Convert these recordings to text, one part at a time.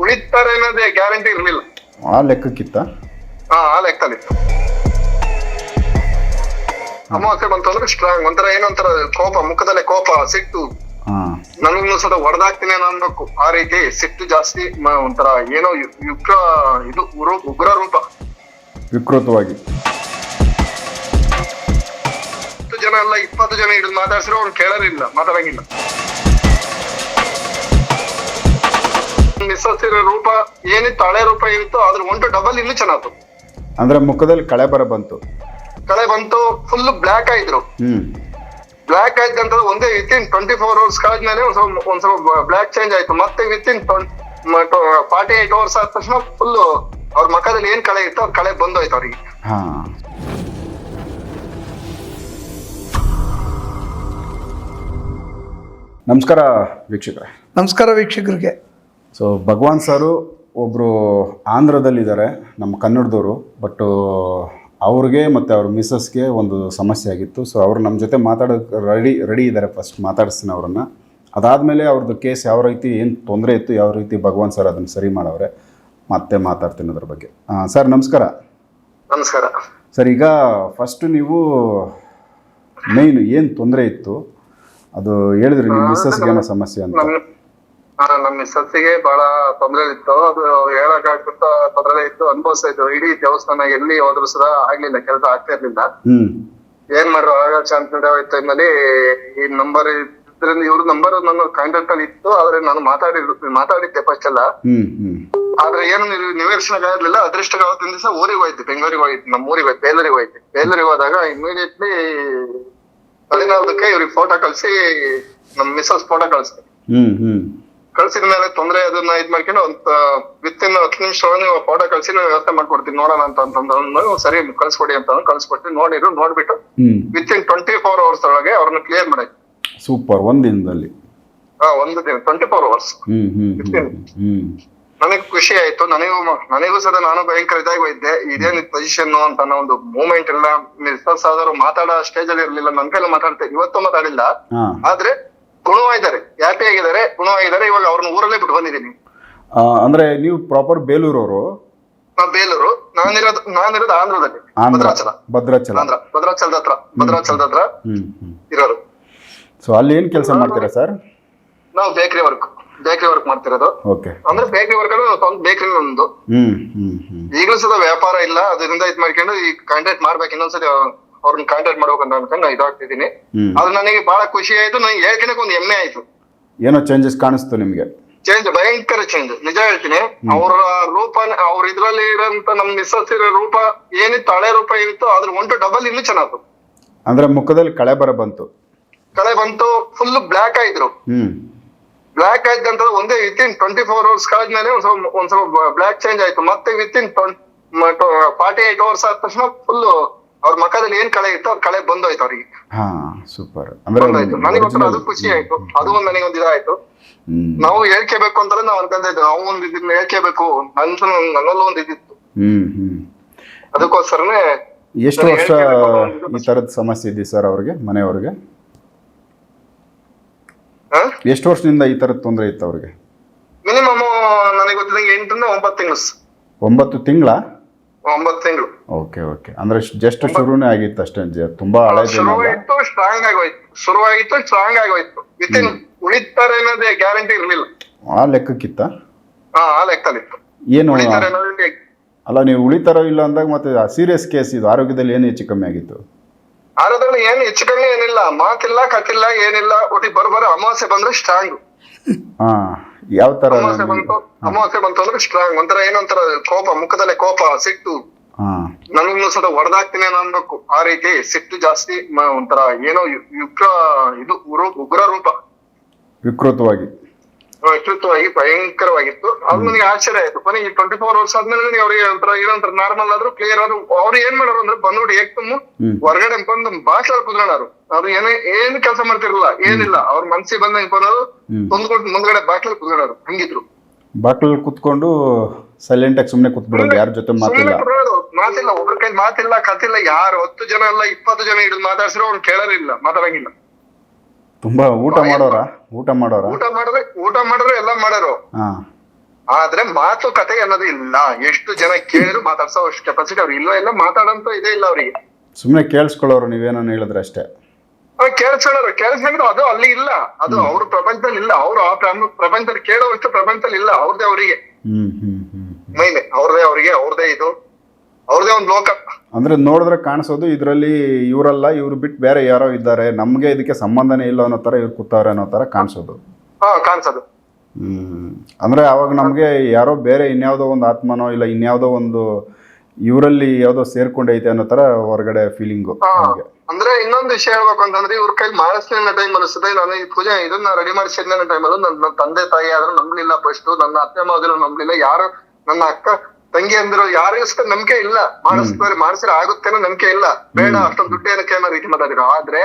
ಉಳಿತಾರೆ ಅನ್ನೋದೇ ಗ್ಯಾರಂಟಿ ಇರ್ಲಿಲ್ಲ. ಆ ಲೆಕ್ಕಕ್ಕಿತ್ತ? ಹಾ ಆ ಲೆಕ್ಕದಲ್ಲಿತ್ತು. ಅಮಾವಾಸ್ಯೆ ಬಂತು ಅಂದ್ರೆ ಸ್ಟ್ರಾಂಗ್ ಒಂಥರ ಏನೊಂಥರ ಕೋಪ ಮುಖದಲ್ಲೇ ಕೋಪ ಸಿಟ್ಟು. ಹಾಂ. ನನಗೂ ಸದ ಹೊಡೆದಾಗ್ತೀನಿ ಅನ್ನೋ ಅನ್ಬೇಕು ಆ ರೀತಿ ಸಿಟ್ಟು ಜಾಸ್ತಿ ಮ- ಒಂಥರ ಏನೋ ಯು- ಯುಗ್ರ ಇದು ಉರು- ಉಗ್ರ ರೂಪ. ವಿಕೃತವಾಗಿ. ಹತ್ತು ಜನ ಎಲ್ಲ ಇಪ್ಪತ್ತು ಜನ ಹಿಡಿದು ಮಾತಾಡ್ಸಿರೋ ಅವ್ನು ಕೇಳಲಿಲ್ಲ ಮಾತಾಡಂಗಿಲ್ಲ. ಮಿಸ್ಸಿರೋ ರೂಪ ಏನಿತ್ತು ಹಳೆ ರೂಪ ಏನಿತ್ತು ಅದ್ರ ಒಂಟು ಡಬಲ್ ಇನ್ನೂ ಚೆನ್ನಾಯ್ತು ಅಂದ್ರೆ ಮುಖದಲ್ಲಿ ಕಳೆ ಬರ ಬಂತು. ಕಳೆ ಬಂತು ಫುಲ್ ಬ್ಲ್ಯಾಕ್ ಆಯ್ತು ಹ್ಮ್. ಬ್ಲ್ಯಾಕ್ ಆಯ್ತು ಅಂತ ಒಂದೇ within twenty four hours ಕಳೆದ್ಮೇಲೆ ಒಂದ್ ಸ್ವಲ್ಪ ಒಂದ್ ಸ್ವಲ್ಪ ಬ್ಲ್ಯಾಕ್ ಚೇಂಜ್ ಆಯ್ತು. ಮತ್ತೆ within forty eight hours ಆದ ತಕ್ಷಣ ಫುಲ್ ಅವ್ರ ಮಖದಲ್ಲಿ ಏನ್ ಕಳೆ ಇತ್ತು ಅವ್ರ ಕಳೆ ಬಂದೋಯ್ತು ಅವ್ರಿಗೆ. ಹಾ. ನಮಸ್ಕಾರ ವೀಕ್ಷಕರೇ. ನಮಸ್ಕಾರ ವೀಕ್ಷಕರಿಗೆ. ಸೊ ಭಗವಾನ್ ಸರು ಒಬ್ಬರು ಆಂಧ್ರದಲ್ಲಿದ್ದಾರೆ ನಮ್ಮ ಕನ್ನಡದವರು. ಬಟ್ ಅವ್ರಿಗೆ ಮತ್ತು ಅವ್ರ ಮಿಸ್ಸಸ್ಗೆ ಒಂದು ಸಮಸ್ಯೆ ಆಗಿತ್ತು. ಸೊ ಅವ್ರು ನಮ್ಮ ಜೊತೆ ಮಾತಾಡೋಕ್ಕೆ ರೆಡಿ ರೆಡಿ ಇದ್ದಾರೆ ಫಸ್ಟ್ ಮಾತಾಡಿಸ್ತೀನಿ ಅವ್ರನ್ನ. ಅದಾದಮೇಲೆ ಅವ್ರದ್ದು ಕೇಸ್ ಯಾವ ರೀತಿ ಏನು ತೊಂದರೆ ಇತ್ತು ಯಾವ ರೀತಿ ಭಗವಾನ್ ಸರ್ ಅದನ್ನು ಸರಿ ಮಾಡವ್ರೆ ಮತ್ತೆ ಮಾತಾಡ್ತೀನಿ ಅದ್ರ ಬಗ್ಗೆ. ಸರ್ ನಮಸ್ಕಾರ. ನಮಸ್ಕಾರ. ಸರ್ ಈಗ ಫಸ್ಟು ನೀವು ಮೇಯ್ನ್ ಏನು ತೊಂದರೆ ಇತ್ತು ಅದು ಹೇಳಿದ್ರಿ ನಿಮ್ಮ ಮಿಸ್ಸಸ್ಗೆ ಏನೋ ಸಮಸ್ಯೆ ಅಂತ. ನಮ್ ಸತ್ತಿಗೆ ಬಹಳ ತೊಂದರೆ ಇತ್ತು ಅದು ಹೇಳಕ್ ಆಗ್ಬಿಟ್ಟ ತೊಂದರೆ ಇತ್ತು. ಅನುಭವಿಸ್ತಾ ಇತ್ತು ಇಡೀ ದೇವಸ್ಥಾನ ಎಲ್ಲಿ ಹೋದ್ರು ಸಹ ಆಗ್ಲಿಲ್ಲ. ಕೆಲಸ ಆಗ್ತಾ ಇರ್ಲಿಲ್ಲ. ಏನ್ ಮಾಡ್ರು? ಆಗ ಚಾನ್ಸ್ ಟೈಮಲ್ಲಿ ಈ ನಂಬರ್ ಇದ್ರಿಂದ ಇವ್ರ ನಂಬರ್ ನನ್ನ ಕಾಂಟ್ಯಾಕ್ಟ್ ಅಲ್ಲಿ ಇತ್ತು. ಆದ್ರೆ ನಾನು ಮಾತಾಡಿ ಮಾತಾಡಿದ್ದೆ ಫಸ್ಟ್ ಎಲ್ಲ. ಆದ್ರೆ ಏನು ನಿವೇಶನ ಆಗಿರ್ಲಿಲ್ಲ ಅದೃಷ್ಟ ಅವತ್ತಿನ ದಿವಸ ಊರಿಗೆ ಹೋಯ್ತು ಬೆಂಗಳೂರಿಗೆ ಹೋಯ್ತು ನಮ್ಮ ಊರಿಗೆ ಹೋಯ್ತು ಬೇಲೂರಿಗೆ ಹೋಯ್ತು ಬೇಲೂರಿಗೆ ಹೋದಾಗ ಇಮಿಡಿಯೇಟ್ಲಿ ಹದಿನಾಲ್ಕಕ್ಕೆ ಇವ್ರಿಗೆ ಫೋಟೋ ಕಳ್ಸಿ ನಮ್ ಮಿಸ್ಸಸ್ ಫೋಟೋ ಕಳ್ಸಿ ಕಳ್ಸಿದ ಮೇಲೆ ತೊಂದ್ರೆ ಅದನ್ನ ಇದ್ ಮಾಡ್ಕೊಂಡು ಒಂದ್ ವಿತ್ ಇನ್ ಹತ್ತು ನಿಮಿಷ ನೀವು ಫೋಟೋ ಕಳ್ಸಿ ನಾವು ವ್ಯವಸ್ಥೆ ಮಾಡ್ಕೊಡ್ತೀನಿ ನೋಡೋಣ ಅಂತ ಅಂತಂದ್ರು ಸರಿ ಕಳ್ಸ್ಕೊಡಿ ಅಂತ ಕಳ್ಸ್ಕೊಟ್ಟು ನೋಡಿದ್ರು ನೋಡ್ಬಿಟ್ಟು within twenty four hours ಒಳಗೆ ಅವ್ರನ್ನ ಕ್ಲಿಯರ್ ಮಾಡಿ. ಸೂಪರ್ ಒಂದ್ ದಿನದಲ್ಲಿ. ಹಾ ಒಂದು ದಿನ ಟ್ವೆಂಟಿ ಫೋರ್ ಅವರ್ಸ್ ನನಗ್ ಖುಷಿ ಆಯ್ತು ನನಗೂ ನನಗೂ ಸಹ ನಾನು ಭಯಂಕರ ಇದಾಗಿ ಇದ್ದೆ ಇದೇನು ಪೊಸಿಷನ್ ಅಂತ ಅನ್ನೋ ಒಂದು ಮೂಮೆಂಟ್ ಇಲ್ಲ. ಮಿಸ್ಸಸ್ ಆದರೂ ಮಾತಾಡೋ ಸ್ಟೇಜ್ ಅಲ್ಲಿ ಇರ್ಲಿಲ್ಲ ನನ್ ಕೈಲಿ ಮಾತಾಡ್ತೇನೆ ಇವತ್ತು ಮಾತಾಡಿಲ್ಲ. ಆದ್ರೆ ಗುಣವಾಗಿದ್ದಾರೆ ಹ್ಯಾಪಿ ಆಗಿದ್ದಾರೆ ಗುಣವಾಗಿದ್ದಾರೆ ಇವಾಗ ಅವ್ರನ್ನ ಊರಲ್ಲೇ ಬಿಟ್ಟು ಬಂದಿದ್ದೀನಿ. ಅಂದ್ರೆ ನೀವು ಪ್ರಾಪರ್ ಬೇಲೂರು ಅವರು ಬೇಲೂರು ನಾನಿರೋದು ನಾನಿರೋದು ಆಂಧ್ರದಲ್ಲಿ ಆಂಧ್ರ ಭದ್ರಾಚಲ. ಭದ್ರಾಚಲ. ಆಂಧ್ರ ಭದ್ರಾಚಲದ ಹತ್ರ ಭದ್ರಾಚಲದ ಹತ್ರ ಇರೋರು. ಸೊ ಅಲ್ಲಿ ಏನ್ ಕೆಲಸ ಮಾಡ್ತೀರಾ ಸರ್? ನಾವು ಬೇಕರಿ ವರ್ಕ್ ಬೇಕರಿ ವರ್ಕ್ ಮಾಡ್ತಿರೋದು. ಓಕೆ. ಅಂದ್ರೆ ಬೇಕರಿ ವರ್ಕ್ ಅಂದ್ರೆ ಸ್ವಂತ ಬೇಕರಿ ಒಂದು ಹ್ಮ್ ಈಗಲೂ ಸಹ ವ್ಯಾಪಾರ ಇಲ್ಲ ಅದರಿಂದ ಇದ್ ಮಾಡ್ಕೊಂಡು ಈ ಕಾಂಟ್ಯಾಕ್ಟ್ ಮಾಡ್ಬೇಕು ಇನ್ನೊಂದ್ಸತಿ ಅವ್ರನ್ನ ಕಾಂಟ್ಯಾಕ್ಟ್ ಮಾಡ್ಬೇಕಂತ ಅನ್ಕೊಂಡು ನಾ ಇದಾಗ್ತಿದ್ದೀನಿ. ಅದು ನನಗೆ ಬಹಳ ಖುಷಿ ಆಯ್ತು ನನಗೆ ಹೇಳ್ಕೊಳಕ್ ಒಂದು ಹೆಮ್ಮೆ ಆಯ್ತು. ಏನೋ ಚೇಂಜಸ್ ಕಾಣಿಸ್ತು ನಿಮಗೆ? ಚೇಂಜ್ ಭಯಂಕರ ಚೇಂಜ್ ನಿಜ ಹೇಳ್ತೀನಿ ಅವ್ರ ರೂಪ ಅವ್ರ ಇದ್ರಲ್ಲಿ ಇರೋಂತ ನಮ್ ಮಿಸ್ಸಸ್ ಇರೋ ರೂಪ ಏನಿತ್ತು ಹಳೆ ರೂಪ ಏನಿತ್ತು ಅದ್ರ ಒಂಟು ಡಬಲ್ ಇನ್ನು ಚೆನ್ನಾಯ್ತು ಅಂದ್ರೆ ಮುಖದಲ್ಲಿ ಕಳೆ ಬರ ಬಂತು. ಕಳೆ ಬಂತು ಫುಲ್ ಬ್ಲಾಕ್ ಆಯ್ತು ಹ್ಮ್. ಬ್ಲ್ಯಾಕ್ ಆಯ್ತು ಅಂತ ಒಂದೇ within twenty four hours ಕಳೆದ್ಮೇಲೆ ಒಂದ್ ಸ್ವಲ್ಪ ಒಂದ್ ಸ್ವಲ್ಪ ಬ್ಲ್ಯಾಕ್ ಚೇಂಜ್ ಆಯ್ತು. ಮತ್ತೆ within forty eight hours ಆದ ತಕ್ಷಣ ಫುಲ್ ಅವ್ರ ಮಕ್ಕದಲ್ಲಿ ಏನ್ ಕಳೆ ಇತ್ತು ಅವ್ರ ಕಳೆ ಬಂದೋಯ್ತು ಅವ್ರಿಗೆ. ಹಾ ಸೂಪರ್ ನನಗೆ ಅದು ಖುಷಿ ಆಯ್ತು. ಅದು ಒಂದ್ ನನಗೆ ಒಂದ್ ಇದಾಯ್ತು. ನಾವು ಹೇಳ್ಕೋಬೇಕು ಅಂತ ನಾವು ಅನ್ಕೊಂತ ಇದ್ವಿ ನಾವು ಒಂದ್ ಇದನ್ನ ಹೇಳ್ಕೋಬೇಕು. ಅಂತ ನನ್ನಲ್ಲೂ ಒಂದ್ ಇದಿತ್ತು ಅದಕ್ಕೋಸ್ಕರನೇ ಎಷ್ಟು ವರ್ಷ ಈ ತರದ ಸಮಸ್ಯೆ ಇದೆ ಸರ್ ಅವ್ರಿಗೆ ಮನೆಯವ್ರಿಗೆ? ಎಷ್ಟು ವರ್ಷದಿಂದ ಈ ತರದ ತೊಂದರೆ ಇತ್ತು ಅವ್ರಿಗೆ? ಮಿನಿಮಮ್ ನನಗೆ ಗೊತ್ತಿದ್ದಂಗೆ ಎಂಟರಿಂದ ಒಂಬತ್ತು ತಿಂಗಳು ಒಂಬತ್ತು ತಿಂಗಳ? ಒಂಬತ್ತು ತಿಂಗಳು. Okay okay. ಅಂದ್ರೆ ಜಸ್ಟ್ ಶುರುನೇ ಆಗಿತ್ತು ಅಷ್ಟೇ ತುಂಬಾ ಹಳೆ ಶುರುವಾಯಿತು ಸ್ಟ್ರಾಂಗ್ ಆಗೋಯ್ತು. ಶುರುವಾಗಿತ್ತು ಸ್ಟ್ರಾಂಗ್ ಆಗೋಯ್ತು. ವಿತ್ ಇನ್ ಉಳಿತಾರೆ ಅನ್ನೋದೇ ಗ್ಯಾರಂಟಿ ಇರ್ಲಿಲ್ಲ. ಆ ಲೆಕ್ಕಕ್ಕಿತ್ತ? ಹಾ ಆ ಲೆಕ್ಕದಲ್ಲಿತ್ತು ಏನು ಉಳಿತಾರೆ ಅನ್ನೋದೇ ಅಲ್ಲ ನೀವು ಉಳಿತಾರೋ ಇಲ್ಲ ಅಂದಾಗ ಮತ್ತೆ ಸೀರಿಯಸ್ ಕೇಸ್ ಇದು ಆರೋಗ್ಯದಲ್ಲಿ ಏನು ಹೆಚ್ಚು ಕಮ್ಮಿ ಆಗಿತ್ತು? ಆರೋಗ್ಯದಲ್ಲಿ ಏನು ಹೆಚ್ಚು ಕಮ್ಮಿ ಏನಿಲ್ಲ. ಮಾತಿಲ್ಲ ಕತ್ತಿಲ್ಲ ಏನಿಲ್ಲ. ಒಟ್ಟಿಗೆ ಬರೋಬರ ಅಮಾವಾಸ್ಯೆ ಬಂದ್ರೆ ಸ್ಟ್ರಾಂಗ್ ಯಾವ ತರ ಅಮಾವಾಸ್ಯೆ ಬಂತು? ಅಮಾವಾಸ್ಯೆ ಬಂತು ಅಂದ್ರೆ ಸ್ಟ್ರಾಂಗ್ ಒಂಥರ ಏನೊಂಥರ ಕೋಪ ಮುಖದಲ್ಲೇ ಕೋಪ ಸಿಟ್ಟು. ನನ್ನನ್ನು ಸದ ಹೊಡೆದಾಕ್ತೀನಿ ಅನ್ಬೇಕು ಆ ರೀತಿ ಸಿಟ್ಟು ಜಾಸ್ತಿ ಮ- ಒಂಥರ ಏನೋ ಯು- ಯುಗ್ರ ಇದು ಉರು- ಉಗ್ರ ರೂಪ. ವಿಕೃತವಾಗಿ. ವ್ಯಕ್ತಿತ್ವವಾಗಿ ಭಯಂಕರವಾಗಿತ್ತು. ಅದು ನನಗೆ ಆಶ್ಚರ್ಯ ಆಯ್ತು. ಕೊನೆಗೆ ಟ್ವೆಂಟಿ ಫೋರ್ ಅವರ್ಸ್ ಆದ್ಮೇಲೆ ನನಗೆ ಅವ್ರಿಗೆ ಒಂಥರ ಏನಂತಾರೆ ನಾರ್ಮಲ್ ಆದ್ರೂ ಕ್ಲಿಯರ್ ಆದ್ರು ಅವ್ರು ಏನ್ ಮಾಡೋರು ಅಂದ್ರೆ ಬಂದ್ಬಿಟ್ಟು ಏಕ್ತಮ್ಮ. ಹೊರಗಡೆ ಬಂದು ಭಾಷೆ ಕುದ್ರೋಣರು ಅವ್ರು ಏನೇ ಏನ್ ಕೆಲಸ ಮಾಡ್ತಿರಲ್ಲ ಏನಿಲ್ಲ. ಅವ್ರ ಮನ್ಸಿಗೆ ಬಂದಂಗೆ ಬರೋದು ಹ್ಮ್. ತಂದ್ಕೊಟ್ಟು ಮುಂದ್ಗಡೆ ಬಾಟ್ಲಲ್ಲಿ ಕುದ್ರೋಣರು ಹಂಗಿದ್ರು. ಬಾಕ್ಲಲ್ಲಿ ಕುತ್ಕೊಂಡು ಸೈಲೆಂಟಾಗಿ ಸುಮ್ಮನೆ ಕುತ್ಬಿಡೋದು ಯಾರ ಜೊತೆ ಮಾತಿಲ್ಲ. ಮಾತಿಲ್ಲ ಒಬ್ರ ಕೈ ಮಾತಿಲ್ಲ ಕತ್ತಿಲ್ಲ ಯಾರು ಹತ್ತು ಜನ ಇಲ್ಲ ಇಪ್ಪತ್ತು ಜನ ಹಿಡಿದು ಮಾತಾಡ್ಸಿರೋ ಅವ್ನು ಕೇಳೋರಿಲ್ಲ ಮಾತಾಡಂಗಿಲ್ಲ. ತುಂಬಾ ಊಟ ಮಾಡೋರ? ಊಟ ಮಾಡೋರ? ಊಟ ಮಾಡಿದ್ರೆ ಊಟ ಮಾಡಿದ್ರೆ ಎಲ್ಲ ಮಾಡೋರು. ಆದ್ರೆ ಮಾತುಕತೆ ಅನ್ನೋದು ಇಲ್ಲ. ಎಷ್ಟು ಜನ ಕೇಳಿದ್ರು ಮಾತಾಡ್ಸೋ ಅಷ್ಟು ಕೆಪಾಸಿಟಿ ಅವ್ರು ಇಲ್ಲ ಇಲ್ಲ ಮಾತಾಡಂತ ಇದೇ ಇಲ್ಲ ಅವ್ರಿಗೆ. ಸುಮ್ಮನೆ ಕೇಳಿಸ್ಕೊಳ್ಳೋರು ನೀವೇನೋ ಹೇಳಿದ್ರೆ ಅಷ್ಟೇ? ಕೇಳಿಸ್ಕೊಳ್ಳೋರು. ಕೇಳಿಸ್ಕೊಂಡ್ರು ಅದು ಅಲ್ಲಿ ಇಲ್ಲ. ಅದು ಅವ್ರ ಪ್ರಪಂಚದಲ್ಲಿ ಇಲ್ಲ. ಅವ್ರು ಆ ಪ್ರಪಂಚದಲ್ಲಿ ಪ್ರಪಂಚದಲ್ಲಿ ಕೇಳೋಷ್ಟು ಪ್ರಪಂಚದಲ್ಲಿ ಇಲ್ಲ. ಅವ್ರದೇ ಅವರಿಗೆ. ಹ್ಮ್ ಹ್ಮ್ ಹ್ಮ್ ಮೈನೆ ಅವ್ರದೇ ಅವ್ರಿಗೆ ಅವ್ರದೇ ಇದು. ಅವ್ರದೇ ಒಂದು ಲೋಕ ಅಂದ್ರೆ ನೋಡಿದ್ರೆ ಕಾಣಿಸೋದು ಇದರಲ್ಲಿ ಇವರಲ್ಲ ಇವ್ರು ಬಿಟ್ಟು ಬೇರೆ ಯಾರೋ ಇದ್ದಾರೆ. ನಮಗೆ ಇದಕ್ಕೆ ಸಂಬಂಧನೇ ಇಲ್ಲ ಅನ್ನೋ ತರ ಇವ್ರು ಕೂತಾರೆ ಅನ್ನೋ ತರ ಕಾಣಿಸೋದು. ಹಾ ಕಾಣಿಸೋದು. ಹ್ಮ್. ಅಂದ್ರೆ ಅವಾಗ ನಮಗೆ ಯಾರೋ ಬೇರೆ ಇನ್ಯಾವುದೋ ಒಂದು ಆತ್ಮನೋ ಇಲ್ಲ ಇನ್ಯಾವುದೋ ಒಂದು ಇವರಲ್ಲಿ ಯಾವ್ದೋ ಸೇರ್ಕೊಂಡೈತೆ ಅನ್ನೋ ತರ ಹೊರಗಡೆ ಫೀಲಿಂಗು ನಮಗೆ. ಅಂದ್ರೆ ಇನ್ನೊಂದು ವಿಷಯ ಹೇಳ್ಬೇಕು ಅಂತಂದ್ರೆ ಇವ್ರ ಕೈ ಮಾಡಿಸ್ಲಿಲ್ಲ ಟೈಮ್ ಅನಿಸುತ್ತೆ ನಾನು ಈ ಪೂಜೆ ಇದನ್ನ ರೆಡಿ ಮಾಡಿಸಿದ್ನ ಟೈಮ್ ಅಲ್ಲೂ ನನ್ನ ತಂದೆ ತಾಯಿ ಆದ್ರೂ ನಂಬ್ಲಿಲ್ಲ ಫಸ್ಟ್ ನನ್ನ ಅತ್ತೆ ಮಾದ್ರು ನಂಬ್ಲಿಲ್ಲ. ಯಾರು ನನ್ನ ಅಕ್ಕ ತಂಗಿ ಅಂದ್ರು ಯಾರಿಗೂ ಸಹ ನಂಬಿಕೆ ಇಲ್ಲ. ಮಾಡಿಸ್ತಾರೆ ಮಾಡಿಸಿದ್ರೆ ಆಗುತ್ತೇನೋ ನಂಬಿಕೆ ಇಲ್ಲ. ಬೇಡ ಅಷ್ಟೊಂದು ದುಡ್ಡು ಏನಕ್ಕೆ ಅನ್ನೋ ರೀತಿ ಮಾತಾಡಿದ್ರು. ಆದ್ರೆ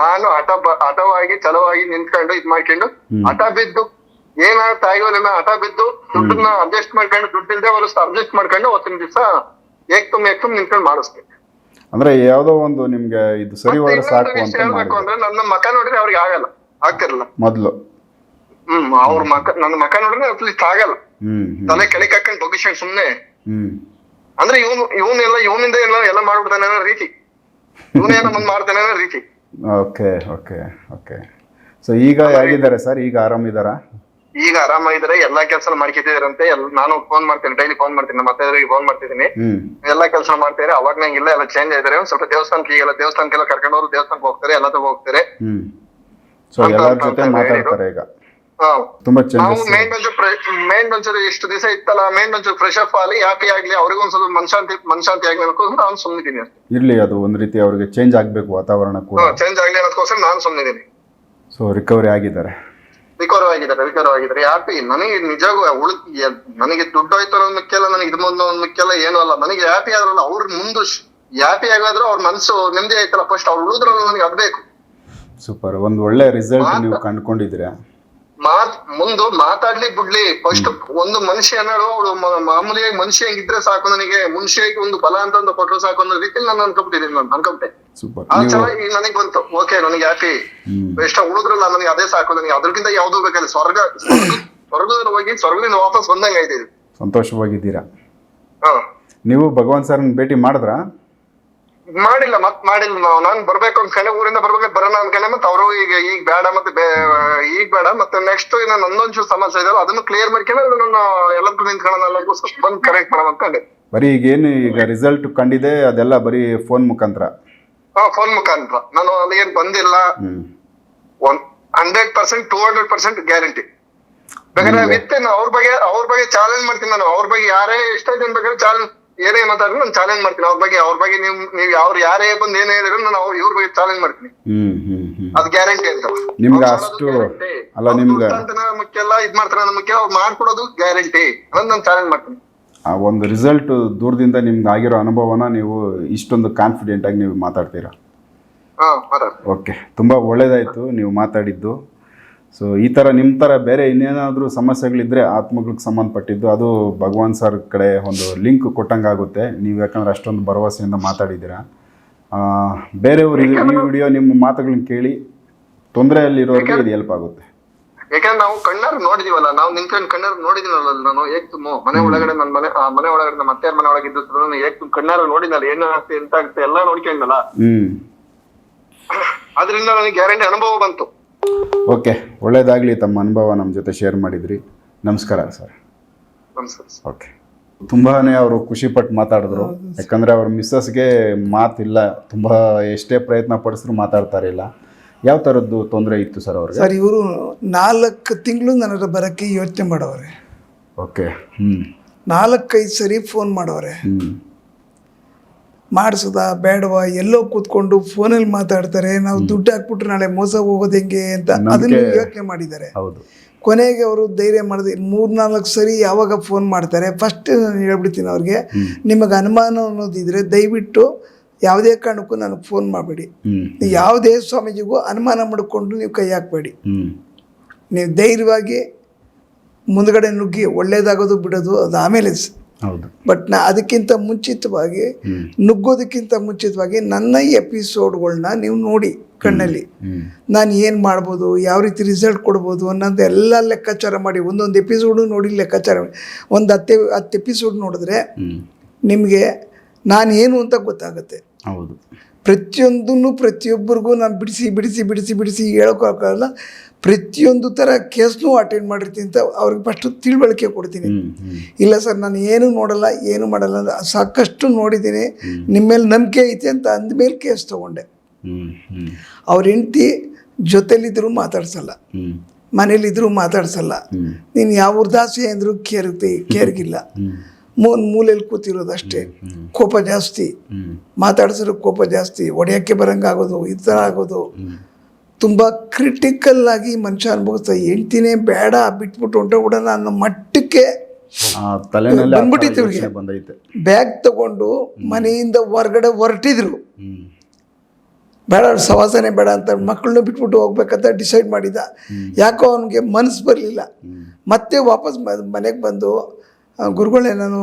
ನಾನು ಹಠ ಹಠವಾಗಿ ಚಲವಾಗಿ ನಿಂತ್ಕೊಂಡು ಇದ್ ಮಾಡ್ಕೊಂಡು. ಹಠ ಬಿದ್ದು ಏನಾಗುತ್ತೆ ತಾಯಿಗೋ ನಿಮ್ಮ ಹಠ ಬಿದ್ದು ದುಡ್ಡನ್ನ ಅಡ್ಜಸ್ಟ್ ಮಾಡ್ಕೊಂಡು ದುಡ್ಡು ಇಲ್ದೆ ಹೊಲಸ್ತು ಅಡ್ಜಸ್ಟ್ ಮಾಡ್ಕೊಂಡು ಅವತ್ತಿನ ದಿವಸ ಏಕ್ ತುಂಬ ಏಕ್ ತುಂಬ ನಿಂತ್ಕೊಂಡು ಮಾಡಿಸ್ತೇನೆ ಅಂದ್ರೆ ಯಾವ್ದೋ ಒಂದು ನಿಮ್ಗೆ ಇದು ಸರಿ ಹೋದ್ರೆ ಸಾಕು ಅಂತ ಹೇಳ್ಬೇಕು ಅಂದ್ರೆ ನನ್ನ ಮಕ ನೋಡಿದ್ರೆ ಅವ್ರಿಗೆ ಆಗಲ್ಲ. ಆಗ್ತಿರಲ್ಲ. ಮೊದಲು. ಹ್ಮ್ ಅವ್ರ ಮಕ ನನ್ನ ಮಕ ನೋಡಿದ್ರೆ ಅಟ್ಲೀಸ್ಟ್ ಆಗಲ್ಲ. ತಲೆ ಕೆಳಕ್ ಹಾಕೊಂಡು ಬಗ್ಗಿಸ್ಕೊಂಡ್ ಸುಮ್ನೆ. ಹ್ಮ್. ಅಂದ್ರೆ ಇವನು ಇವನೆಲ್ಲ ಇವನಿಂದ ಎಲ್ಲ ಎಲ್ಲ ಮಾಡ್ಬಿಡ್ತಾನೆ ಅನ್ನೋ ರೀತಿ. ಇವನೇನೋ ಮುಂದ್ ಮಾಡ್ತಾನೆ ಅನ್ನೋ ರೀತಿ. Okay okay okay. ಸೊ ಈಗ ಹೇಗಿದ್ದಾರೆ ಸರ್? ಈಗ ಆರಾಮಿದ್ದಾರಾ ಈಗ ಆರಾಮಾಗಿದ್ರೆ ಎಲ್ಲಾ ಕೆಲಸ ಮಾಡ್ಕೊತಿದಾರಂತೆ. ಎಲ್ಲ ನಾನು ಫೋನ್ ಮಾಡ್ತೀನಿ ಡೈಲಿ ಫೋನ್ ಮಾಡ್ತೀನಿ. ನಮ್ಮ ಅತ್ತೆಯವರಿಗೆ ಫೋನ್ ಮಾಡ್ತಿದ್ದೀನಿ. ಎಲ್ಲಾ ಕೆಲಸ ಮಾಡ್ತಾರೆ ಅವಾಗ ನಂಗೆ ಇಲ್ಲ ಎಲ್ಲ ಚೇಂಜ್ ಆಗಿದ್ದಾರೆ. ಒಂದ್ ಸ್ವಲ್ಪ ದೇವಸ್ಥಾನಕ್ಕೆ ಈಗೆಲ್ಲ ದೇವಸ್ಥಾನಕ್ಕೆಲ್ಲ ಕರ್ಕೊಂಡು ಹೋದ್ರು ದೇವಸ್ಥಾನಕ್ಕೆ ಹೋಗ್ತಾರೆ ಎಲ್ಲ ಹೋಗ್ತಾರೆ. ಹ್ಮ್. ಸೊ ಎಲ್ಲರ ಜೊತೆ ಮಾತಾಡ್ತಾರೆ ಈಗ. ತುಂಬಾ ನಾವು ಚೇಂಜಸ್ ಮೇನ್ ಒಂಚೂರು ಮೇನ್ ಎಷ್ಟು ದಿವಸ ಇತ್ತಲ್ಲ ಮೇನ್ ಒಂಚೂರು ಫ್ರೆಶ್ ಅಪ್ ಆಗಲಿ ಹ್ಯಾಪಿ ಆಗ್ಲಿ ಅವ್ರಿಗೂ ಒಂದ್ ಸ್ವಲ್ಪ ಮನಶಾಂತಿ ಮನಶಾಂತಿ ಆಗ್ಲಿ ಅನ್ನೋದಕ್ಕೋಸ್ಕರ ನಾನು ಸುಮ್ಮನಿದ್ದೀನಿ ಇರ್ಲಿ ಅದು ಒಂದ್ ರೀತಿ ಅವ್ರಿಗೆ ಚೇಂಜ್ ಆಗ್ಬೇಕು ವಾತಾವರಣ ಕೂಡ. ಚೇಂಜ್ ಆಗ್ಲಿ ಅನ್ನೋದಕ್ಕೋಸ್ಕರ ನಾನು ಸುಮ್ಮನಿದ್ದೀನಿ ಸೊ ರಿಕವರಿ ಆಗಿದ್ದಾರೆ. ರಿಕವರ್ ಆಗಿದ್ದಾರೆ ರಿಕವರ್ ಆಗಿದ್ದಾರೆ. ಹ್ಯಾಪಿ ನನಗೆ ನಿಜವಾಗೂ ಉಳ್ ನನಗೆ ದುಡ್ಡು ಹೋಯ್ತು ಅನ್ನೋ ಮುಖ್ಯ ಅಲ್ಲ ನನಗೆ ಇದು ಮುಂದೆ ಒಂದು ಮುಖ್ಯ ಅಲ್ಲ ಏನೂ ಅಲ್ಲ. ನನಗೆ ಹ್ಯಾಪಿ ಆದ್ರಲ್ಲ ಅವ್ರ ಮುಂದೆ ಹ್ಯಾಪಿ ಆಗಾದ್ರೂ ಅವ್ರ ಮನಸ್ಸು ನೆಮ್ಮದಿ ಆಯ್ತಲ್ಲ. ಫಸ್ಟ್ ಅವ್ರು ಉಳಿದ್ರಲ್ಲ ನನಗೆ ಆಗ್ಬೇಕು ಸೂಪರ್ ಒಂದು ಒಳ್ಳೆ ರಿಸಲ್ಟ್ ನೀವು ಕಂಡುಕೊಂಡಿದ್ದೀರಾ? ಮಾತ್ ಮುಂದು ಮಾತಾಡ್ಲಿ ಬಿಡ್ಲಿ. ಫಸ್ಟ್ ಒಂದು ಮನುಷ್ಯ ಅನ್ನೋದು ಅವಳು ಮಾಮೂಲಿಯಾಗಿ ಮನುಷ್ಯ ಹೆಂಗಿದ್ರೆ ಸಾಕು ನನಗೆ. ಮನುಷ್ಯಗೆ ಒಂದು ಫಲ ಅಂತ ಒಂದು ಕೊಟ್ಟರು ಸಾಕು ಅನ್ನೋ ರೀತಿಯಲ್ಲಿ ನಾನು ಅನ್ಕೊಂಡ್ಬಿಟ್ಟಿದ್ದೀನಿ ನಾನು ಅನ್ಕೊಂಡೆ ಆ ನನಗೆ ಬಂತು. ಓಕೆ ನನಗೆ ಹ್ಯಾಪಿ ಹ್ಮ್. ಎಷ್ಟ ಉಳಿದ್ರಲ್ಲ ನನಗೆ ಅದೇ ಸಾಕು ನನಗೆ ಅದ್ರಕ್ಕಿಂತ ಯಾವ್ದು ಬೇಕಲ್ಲ ಸ್ವರ್ಗ ಸ್ವರ್ಗ- ಸ್ವರ್ಗದಲ್ಲಿ ಹೋಗಿ ಸ್ವರ್ಗದಿಂದ ವಾಪಸ್ ಬಂದಂಗ ಆಯ್ತು ಸಂತೋಷವಾಗಿದ್ದೀರಾ? ಹಾ. ನೀವು ಭಗವಾನ್ ಸರ್ ಭೇಟಿ ಮಾಡಿದ್ರಾ? ಮಾಡಿಲ್ಲ ಮತ್ ಮಾಡಿಲ್ಲ. ನಾವು ನಾನ್ ಬರ್ಬೇಕು ಅನ್ಕೊಂಡೆ ಊರಿಂದ ಬರ್ಬೇಕು ಬರೋಣ ಅನ್ಕೊಂಡೆ ಮತ್ತೆ ಅವರು ಈಗ ಈಗ ಬೇಡ ಮತ್ತೆ ಈಗ ಬೇಡ ಮತ್ತೆ ನೆಕ್ಸ್ಟ್ ಇನ್ನ ನನ್ನೊಂದು ಸಮಸ್ಯೆ ಇದೆ ಅದನ್ನು ಕ್ಲಿಯರ್ ಮಾಡ್ಕೊಂಡು ನಾನು ಎಲ್ಲದಕ್ಕೂ ನಿಂತ್ಕೊಳ್ಳೋಣ ಸ್ವಲ್ಪ ಬಂದು ಕರೆಕ್ಟ್ ಮಾಡೋಣ ಅನ್ಕೊಂಡೆ ಬರೀ ಈಗ ಏನು ಈಗ ರಿಸಲ್ಟ್ ಕಂಡಿದೆ ಅದೆಲ್ಲ ಬರೀ ಫೋನ್ ಮುಖಾಂತರ? ಹಾ ಫೋನ್ ಮುಖಾಂತರ. ನಾನು ಅಲ್ಲಿ ಏನ್ ಬಂದಿಲ್ಲ. One hundred percent two hundred percent guarantee ಬೇಕಾದ್ರೆ ವಿತ್ ಅವ್ರ ಬಗ್ಗೆ ಅವ್ರ ಬಗ್ಗೆ ಚಾಲೆಂಜ್ ಮಾಡ್ತೀನಿ ನಾನು. ಅವ್ರ ಬಗ್ಗೆ ಯಾರೇ ಇಷ್ಟ ಜನ ಬೇಕಾದ್ರೆ ಚಾಲೆಂಜ್ ಏನೇ ಮಾತಾಡಿದ್ರು ನಾನು ಚಾಲೆಂಜ್ ಮಾಡ್ತೀನಿ. ಅವ್ರ ಬಗ್ಗೆ ಅವ್ರ ಬಗ್ಗೆ ನೀವು ನೀವು ಅವ್ರು ಯಾರೇ ಬಂದು ಏನೇ ಹೇಳಿದ್ರು ನಾನು ಅವ್ರ ಇವ್ರ ಬಗ್ಗೆ ಚಾಲೆಂಜ್ ಮಾಡ್ತೀನಿ. ಹ್ಮ್ ಹ್ಮ್ ಹ್ಮ್. ಅದ್ ಗ್ಯಾರಂಟಿ ಅಂತ. ನಿಮ್ಗೆ ಅಷ್ಟು. ಅಲ್ಲ ನಿಮ್ಗೆ ಮುಖ್ಯ ಅಲ್ಲ ಇದ್ ಮಾಡ್ತಾರೆ ನಮಗೆ ಮುಖ್ಯ ಅವ್ರು ಮಾಡ್ಕೊಡೋದು ಗ್ಯಾರಂಟಿ ಅದನ್ನ ನಾನು ಚಾಲೆಂಜ್ ಮಾಡ್ತೀನಿ. ಆ ಒಂದು ರಿಸಲ್ಟ್ ದೂರದಿಂದ ನಿಮ್ಗೆ ಆಗಿರೋ ಅನುಭವನ ನೀವು ಇಷ್ಟೊಂದು ಕಾನ್ಫಿಡೆಂಟ್ ಆಗಿ ನೀವು ಮಾತಾಡ್ತೀರಾ? ಓಕೆ ತುಂಬ ಒಳ್ಳೇದಾಯ್ತು ನೀವು ಮಾತಾಡಿದ್ದು. ಸೊ ಈ ಥರ ನಿಮ್ಮ ಥರ ಬೇರೆ ಇನ್ನೇನಾದರೂ ಸಮಸ್ಯೆಗಳಿದ್ದರೆ ಆತ್ಮಗಳಿಗೆ ಸಂಬಂಧಪಟ್ಟಿದ್ದು ಅದು ಭಗವಾನ್ ಸರ್ ಕಡೆ ಒಂದು ಲಿಂಕ್ ಕೊಟ್ಟಂಗಾಗುತ್ತೆ. ನೀವು ಯಾಕಂದರೆ ಅಷ್ಟೊಂದು ಭರವಸೆಯಿಂದ ಮಾತಾಡಿದ್ದೀರಾ. ಬೇರೆಯವರು ಈ ವಿಡಿಯೋ ನಿಮ್ಮ ಮಾತುಗಳನ್ನ ಕೇಳಿ ತೊಂದರೆಯಲ್ಲಿರೋರಿಗೆ ಇದು ಹೆಲ್ಪ್ ಆಗುತ್ತೆ. ಯಾಕಂದ್ರೆ ನಾವು ಕಣ್ಣಾರು ನೋಡಿದೀವಲ್ಲ ನಾವು ನಿಂತ್ಕೊಂಡು ಕಣ್ಣಾರು ನೋಡಿದಿನಲ್ಲ ನಾನು ಏಕ್ ತುಮ್ಮು ಮನೆ ಒಳಗಡೆ ನನ್ನ ಮನೆ ಆ ಮನೆ ಒಳಗಡೆ ನಮ್ಮ ಅತ್ತೆಯರ ಮನೆ ಒಳಗೆ ಇದ್ದು ನಾನು ಏಕ್ ತುಂಬ ಕಣ್ಣಾರು ನೋಡಿನಲ್ಲ ಏನಾಗುತ್ತೆ ಎಂತ ಆಗುತ್ತೆ ಎಲ್ಲ ನೋಡ್ಕೊಂಡಲ್ಲ ಅದರಿಂದ ನನಗೆ ಗ್ಯಾರಂಟಿ ಅನುಭವ ಬಂತು. ಓಕೆ ಒಳ್ಳೇದಾಗಲಿ ತಮ್ಮ ಅನುಭವ ನಮ್ಮ ಜೊತೆ ಶೇರ್ ಮಾಡಿದ್ರಿ. ನಮಸ್ಕಾರ ಸರ್. ನಮಸ್ಕಾರ ಓಕೆ. ತುಂಬಾ ಅವರು ಖುಷಿಪಟ್ಟು ಮಾತಾಡಿದ್ರು. ಯಾಕಂದರೆ ಅವ್ರ ಮಿಸ್ಸಸ್ಗೆ ಮಾತಿಲ್ಲ ತುಂಬ ಎಷ್ಟೇ ಪ್ರಯತ್ನ ಪಡಿಸಿದ್ರು ಮಾತಾಡ್ತಾ ಇರಲಿಲ್ಲ ಯಾವ ಥರದ್ದು ತೊಂದರೆ ಇತ್ತು ಸರ್ ಅವ್ರಿಗೆ? ಸರ್ ಇವರು ನಾಲ್ಕು ತಿಂಗಳು ನನ್ನ ಹತ್ರ ಬರೋಕ್ಕೆ ಯೋಚನೆ ಮಾಡವ್ರೆ. ಓಕೆ ಹ್ಞೂ ನಾಲ್ಕೈದು ಸರಿ ಫೋನ್ ಮಾಡೋರೆ ಹ್ಞೂ ಮಾಡಿಸದ ಬೇಡವಾ ಎಲ್ಲೋ ಕೂತ್ಕೊಂಡು ಫೋನಲ್ಲಿ ಮಾತಾಡ್ತಾರೆ ನಾವು ದುಡ್ಡು ಹಾಕ್ಬಿಟ್ರೆ ನಾಳೆ ಮೋಸ ಹೋಗೋದು ಹೆಂಗೆ ಅಂತ ಅದನ್ನು ಯೋಚನೆ ಮಾಡಿದ್ದಾರೆ. ಕೊನೆಗೆ ಅವರು ಧೈರ್ಯ ಮಾಡಿದೆ ಮೂರ್ನಾಲ್ಕು ಸರಿ ಯಾವಾಗ ಫೋನ್ ಮಾಡ್ತಾರೆ ಫಸ್ಟ್ ನಾನು ಹೇಳ್ಬಿಡ್ತೀನಿ ಅವ್ರಿಗೆ ನಿಮಗೆ ಅನುಮಾನ ಅನ್ನೋದಿದ್ರೆ ದಯವಿಟ್ಟು ಯಾವುದೇ ಕಾರಣಕ್ಕೂ ನನಗೆ ಫೋನ್ ಮಾಡಬೇಡಿ. ಯಾವುದೇ ಸ್ವಾಮೀಜಿಗೂ ಅನುಮಾನ ಮಾಡಿಕೊಂಡು ನೀವು ಕೈ ಹಾಕಬೇಡಿ. ನೀವು ಧೈರ್ಯವಾಗಿ ಮುಂದ್ಗಡೆ ನುಗ್ಗಿ ಒಳ್ಳೇದಾಗೋದು ಬಿಡೋದು ಅದು ಆಮೇಲೆ ಬಟ್ ನಾ ಅದಕ್ಕಿಂತ ಮುಂಚಿತವಾಗಿ ನುಗ್ಗೋದಕ್ಕಿಂತ ಮುಂಚಿತವಾಗಿ ನನ್ನ ಎಪಿಸೋಡ್ಗಳನ್ನ ನೀವು ನೋಡಿ ಕಣ್ಣಲ್ಲಿ. ನಾನು ಏನು ಮಾಡ್ಬೋದು ಯಾವ ರೀತಿ ರಿಸಲ್ಟ್ ಕೊಡ್ಬೋದು ಅನ್ನೋದು ಎಲ್ಲ ಲೆಕ್ಕಾಚಾರ ಮಾಡಿ ಒಂದೊಂದು ಎಪಿಸೋಡು ನೋಡಿ ಲೆಕ್ಕಾಚಾರ ಮಾಡಿ. ಒಂದು ಹತ್ತು ಹತ್ತು ಎಪಿಸೋಡ್ ನೋಡಿದ್ರೆ ನಿಮಗೆ ನಾನು ಏನು ಅಂತ ಗೊತ್ತಾಗುತ್ತೆ. ಹೌದು. ಪ್ರತಿಯೊಂದನ್ನು ಪ್ರತಿಯೊಬ್ಬರಿಗೂ ನಾನು ಬಿಡಿಸಿ ಬಿಡಿಸಿ ಬಿಡಿಸಿ ಬಿಡಿಸಿ ಹೇಳೋಕ್ಕಾಗಲ್ಲ. ಪ್ರತಿಯೊಂದು ಥರ ಕೇಸ್ನೂ ಅಟೆಂಡ್ ಮಾಡಿರ್ತೀನಿ ಅಂತ ಅವ್ರಿಗೆ ಫಸ್ಟು ತಿಳುವಳಿಕೆ ಕೊಡ್ತೀನಿ. ಇಲ್ಲ ಸರ್ ನಾನು ಏನು ನೋಡಲ್ಲ ಏನು ಮಾಡಲ್ಲ ಅಂತ ಸಾಕಷ್ಟು ನೋಡಿದ್ದೀನಿ. ನಿಮ್ಮ ಮೇಲೆ ನಂಬಿಕೆ ಐತೆ ಅಂತ ಅಂದಮೇಲೆ ಕೇಸ್ ತೊಗೊಂಡೆ. ಅವ್ರ ಹೆಂಡ್ತಿ ಜೊತೆಲಿದ್ದರೂ ಮಾತಾಡ್ಸಲ್ಲ. ಮನೇಲಿದ್ದರೂ ಮಾತಾಡ್ಸಲ್ಲ. ನೀನು ಯಾವ ಉದಾಸೆ ಅಂದರೂ ಕೇರುತ್ತೆ ಕೇರ್ಗಿಲ್ಲ. ಮೂನ್ ಮೂಲೆಯಲ್ಲಿ ಕೂತಿರೋದು ಅಷ್ಟೇ ಕೋಪ ಜಾಸ್ತಿ. ಮಾತಾಡ್ಸೋರು ಕೋಪ ಜಾಸ್ತಿ. ಹೊಡೆಯೋಕ್ಕೆ ಬರಂಗಾಗೋದು ಈ ಥರ ಆಗೋದು. ತುಂಬ ಕ್ರಿಟಿಕಲ್ ಆಗಿ ಮನುಷ್ಯ ಅನುಭವಿಸ್ತಾ ಹೆಂಡ್ತಿನೇ ಬೇಡ ಬಿಟ್ಬಿಟ್ಟು ಹೊಂಟೋಗ್ಬಿಡೋಣ ಅನ್ನೋ ಮಟ್ಟಕ್ಕೆ ಬಂದ್ಬಿಟ್ಟಿತ್ತು ಇವ್ರಿಗೆ. ಬ್ಯಾಗ್ ತಗೊಂಡು ಮನೆಯಿಂದ ಹೊರಗಡೆ ಹೊರಟಿದ್ರು. ಬೇಡ ಸವಾಸನೆ ಬೇಡ ಅಂತ ಮಕ್ಕಳನ್ನ ಬಿಟ್ಬಿಟ್ಟು ಹೋಗ್ಬೇಕಂತ ಡಿಸೈಡ್ ಮಾಡಿದ. ಯಾಕೋ ಅವನಿಗೆ ಮನಸ್ಸು ಬರಲಿಲ್ಲ. ಮತ್ತೆ ವಾಪಸ್ ಮನೆಗೆ ಬಂದು ಗುರುಗಳೇ ನಾನು